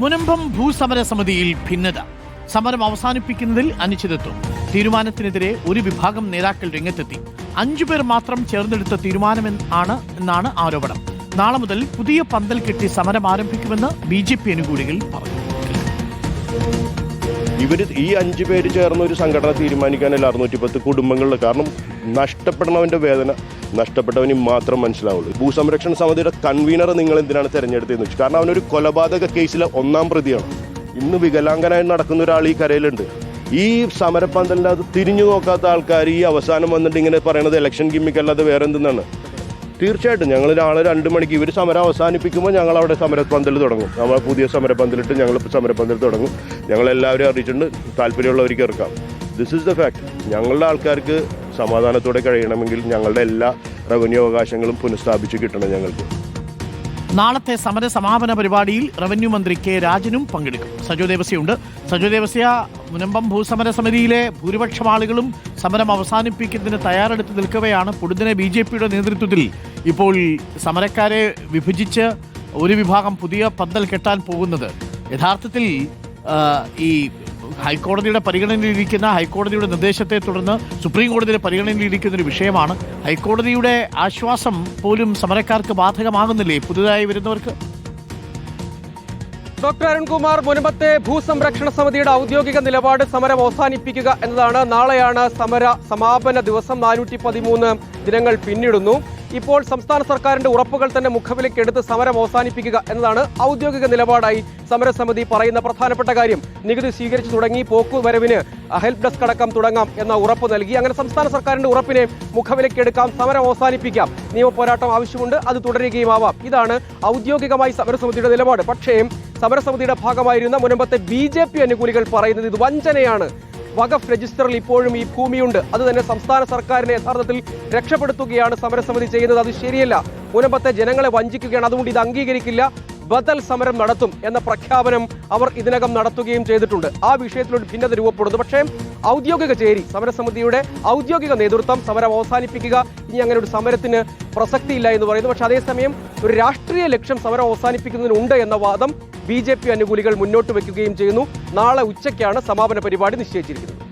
മുനമ്പം ഭൂസമര സമിതിയിൽ ഭിന്നത. സമരം അവസാനിപ്പിക്കുന്നതിൽ അനിശ്ചിതത്വം. തീരുമാനത്തിനെതിരെ ഒരു വിഭാഗം നേതാക്കൾ രംഗത്തെത്തി. അഞ്ചുപേർ മാത്രം ചേർന്നെടുത്ത തീരുമാനം ആണ് എന്നാണ് ആരോപണം. നാളെ മുതൽ പുതിയ പന്തൽ കെട്ടി സമരം ആരംഭിക്കുമെന്ന് ബി ജെ പി അനുകൂലികൾ പറഞ്ഞു. ഇവർ ഈ അഞ്ചു പേര് ചേർന്ന ഒരു സംഘടന തീരുമാനിക്കാനല്ല അറുന്നൂറ്റി പത്ത് കുടുംബങ്ങളിൽ കാരണം നഷ്ടപ്പെടുന്നവന്റെ വേദന. നഷ്ടപ്പെട്ടവന് മാത്രം മനസ്സിലാവുള്ളൂ. ഭൂസംരക്ഷണ സമിതിയുടെ കൺവീനർ നിങ്ങൾ എന്തിനാണ് തെരഞ്ഞെടുത്തതെന്ന് വെച്ചു കാരണം അവനൊരു കൊലപാതക കേസിലെ ഒന്നാം പ്രതിയാണ്. ഇന്ന് വികലാംഗനായി നടക്കുന്ന ഒരാൾ ഈ കരയിലുണ്ട്. ഈ സമരപ്പന്തലിന്റെ അത് തിരിഞ്ഞു നോക്കാത്ത ആൾക്കാർ ഈ അവസാനം വന്നിട്ട് ഇങ്ങനെ പറയണത് ഇലക്ഷൻ ഗിമ്മിക്കല്ലാതെ വേറെ എന്തെന്നാണ് തീർച്ചയായിട്ടും ഞങ്ങൾ നാളെ രണ്ട് മണിക്ക് ഇവർ സമരം അവസാനിപ്പിക്കുമ്പോൾ ഞങ്ങൾ അവിടെ സമരപ്പന്തൽ തുടങ്ങും. നമ്മൾ പുതിയ സമരപ്പന്തലിട്ട് ഞങ്ങൾ സമരപ്പന്തൽ തുടങ്ങും. ഞങ്ങളെല്ലാവരും അറിയിച്ചിട്ടുണ്ട്. താല്പര്യമുള്ളവർക്ക് ഇറക്കാം. ദിസ് ഇസ് ദ ഫാക്ട് ഞങ്ങളുടെ ആൾക്കാർക്ക് സമാധാനത്തോടെ കഴിയണമെങ്കിൽ ഞങ്ങളുടെ എല്ലാ റവന്യൂ അവകാശങ്ങളും പുനഃസ്ഥാപിച്ച് കിട്ടണം ഞങ്ങൾക്ക്. നാളത്തെ സമര സമാപന പരിപാടിയിൽ റവന്യൂ മന്ത്രി കെ രാജനും പങ്കെടുക്കും. സജോ ദേവസ്യയുണ്ട്. സജോ ദേവസ്യ മുനമ്പം ഭൂസമര സമിതിയിലെ ഭൂരിപക്ഷം ആളുകളും സമരം അവസാനിപ്പിക്കുന്നതിന് തയ്യാറെടുത്ത് നിൽക്കവെയാണ്. പൊടുതിനെ ബി ജെ പിയുടെ നേതൃത്വത്തിൽ ഇപ്പോൾ സമരക്കാരെ വിഭജിച്ച് ഒരു വിഭാഗം പുതിയ പന്തൽ കെട്ടാൻ പോകുന്നത്. യഥാർത്ഥത്തിൽ ഈ ഹൈക്കോടതിയുടെ പരിഗണനയിലിരിക്കുന്ന ഹൈക്കോടതിയുടെ നിർദ്ദേശത്തെ തുടർന്ന് സുപ്രീം കോടതിയുടെ പരിഗണനയിലിരിക്കുന്ന ഒരു വിഷയമാണ്. ഹൈക്കോടതിയുടെ ആശ്വാസം പോലും സമരക്കാർക്ക് ബാധകമാകുന്നില്ലേ പുതുതായി വരുന്നവർക്ക്? ഡോക്ടർ അരുൺകുമാർ മുൻപത്തെ ഭൂസംരക്ഷണ സമിതിയുടെ ഔദ്യോഗിക നിലപാട് സമരം അവസാനിപ്പിക്കുക എന്നതാണ്. നാളെയാണ് സമര സമാപന ദിവസം. നാനൂറ്റി ദിനങ്ങൾ പിന്നിടുന്നു. ഇപ്പോൾ സംസ്ഥാന സർക്കാരിന്റെ ഉറപ്പുകൾ തന്നെ മുഖവിലേക്ക് എടുത്ത് സമരം അവസാനിപ്പിക്കുക എന്നതാണ് ഔദ്യോഗിക നിലപാടായി സമരസമിതി പറയുന്ന പ്രധാനപ്പെട്ട കാര്യം. നികുതി സ്വീകരിച്ചു തുടങ്ങി പോക്കുവരവിന് ഹെൽപ്പ് ഡെസ്ക് അടക്കം തുടങ്ങാം എന്ന ഉറപ്പ് നൽകി. അങ്ങനെ സംസ്ഥാന സർക്കാരിന്റെ ഉറപ്പിനെ മുഖവിലേക്ക് എടുക്കാം സമരം അവസാനിപ്പിക്കാം. നിയമപോരാട്ടം ആവശ്യമുണ്ട് അത് തുടരുകയും ആവാം ഇതാണ് ഔദ്യോഗികമായി സമരസമിതിയുടെ നിലപാട്. പക്ഷേ സമരസമിതിയുടെ ഭാഗമായിരുന്ന മുനമ്പത്തെ ബി ജെ പി അനുകൂലികൾ പറയുന്നത് ഇത് വഞ്ചനയാണ്. വഖഫ് രജിസ്റ്ററിൽ ഇപ്പോഴും ഈ ഭൂമിയുണ്ട്. അത് തന്നെ സംസ്ഥാന സർക്കാരിനെ യഥാർത്ഥത്തിൽ രക്ഷപ്പെടുത്തുകയാണ് സമരസമിതി ചെയ്യുന്നത്. അത് ശരിയല്ല. മുനമ്പത്തെ ജനങ്ങളെ വഞ്ചിക്കുകയാണ്. അതുകൊണ്ട് ഇത് അംഗീകരിക്കില്ല. ബദൽ സമരം നടത്തും എന്ന പ്രഖ്യാപനം അവർ ഇതിനകം നടത്തുകയും ചെയ്തിട്ടുണ്ട്. ആ വിഷയത്തിൽ ഒരു ഭിന്നത രൂപപ്പെടുന്നു. പക്ഷേ ഔദ്യോഗിക ചേരി സമരസമിതിയുടെ ഔദ്യോഗിക നേതൃത്വം സമരം അവസാനിപ്പിക്കുക. ഇനി അങ്ങനെ ഒരു സമരത്തിന് പ്രസക്തിയില്ല എന്ന് പറയുന്നു. പക്ഷേ അതേസമയം ഒരു രാഷ്ട്രീയ ലക്ഷ്യം സമരം അവസാനിപ്പിക്കുന്നതിനുണ്ട് എന്ന വാദം ബി അനുകൂലികൾ മുന്നോട്ട് വയ്ക്കുകയും ചെയ്യുന്നു. നാളെ ഉച്ചയ്ക്കാണ് സമാപന പരിപാടി നിശ്ചയിച്ചിരിക്കുന്നത്.